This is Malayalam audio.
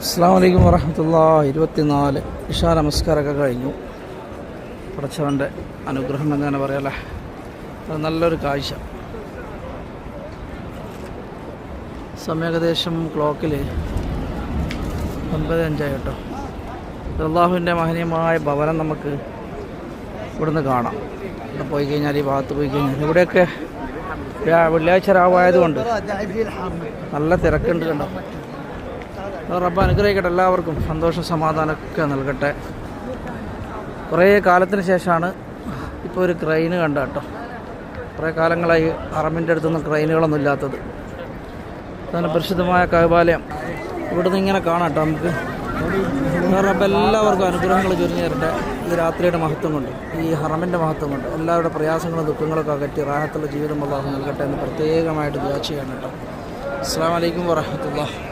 അസ്സാം വലൈക്കും വറഹമത്തുള്ള ഇരുപത്തിനാല്. ഇഷാ നമസ്കാരമൊക്കെ കഴിഞ്ഞു. പടച്ചവന്റെ അനുഗ്രഹം എന്ന് തന്നെ പറയാലേ. നല്ലൊരു കാഴ്ച. സമയം ഏകദേശം ക്ലോക്കിൽ ഒൻപത് അഞ്ചായി കേട്ടോ. അള്ളാഹുവിന്റെ മഹനീയമായ ഭവനം നമുക്ക് ഇവിടുന്ന് കാണാം. ഇവിടെ പോയി കഴിഞ്ഞാൽ ഈ ഭാഗത്ത് പോയി കഴിഞ്ഞാൽ ഇവിടെയൊക്കെ വെള്ളിയാഴ്ച രാവായതുകൊണ്ട് നല്ല തിരക്കുണ്ട് കണ്ടോ. റബ്ബ് അനുഗ്രഹിക്കട്ടെ. എല്ലാവർക്കും സന്തോഷം സമാധാനമൊക്കെ നൽകട്ടെ. കുറേ കാലത്തിന് ശേഷമാണ് ഇപ്പോൾ ഒരു ക്രെയിന് കണ്ട കേട്ടോ. കുറേ കാലങ്ങളായി അറമ്പിന്റെ അടുത്തൊന്നും ക്രെയിനുകളൊന്നും ഇല്ലാത്തത്. അതാണ് പരിശുദ്ധമായ കൈബാലയം. ഇവിടുന്ന് ഇങ്ങനെ കാണാം നമുക്ക്. റബ്ബ് എല്ലാവർക്കും അനുഗ്രഹങ്ങൾ ചൊരിഞ്ഞു തരട്ടെ. ഈ രാത്രിയുടെ മഹത്വം കൊണ്ട് ഈ ഹറമിന്റെ മഹത്വം കൊണ്ട് എല്ലാവരുടെ പ്രയാസങ്ങളും ദുഃഖങ്ങളൊക്കെ അകറ്റി റാഹത്തുള്ള ജീവിതം അള്ളാഹു നൽകട്ടെ എന്ന് പ്രത്യേകമായിട്ട് ദുആ ചെയ്യാണ് കേട്ടോ. അസ്സാം വലൈക്കും വാഹമത്തുള്ള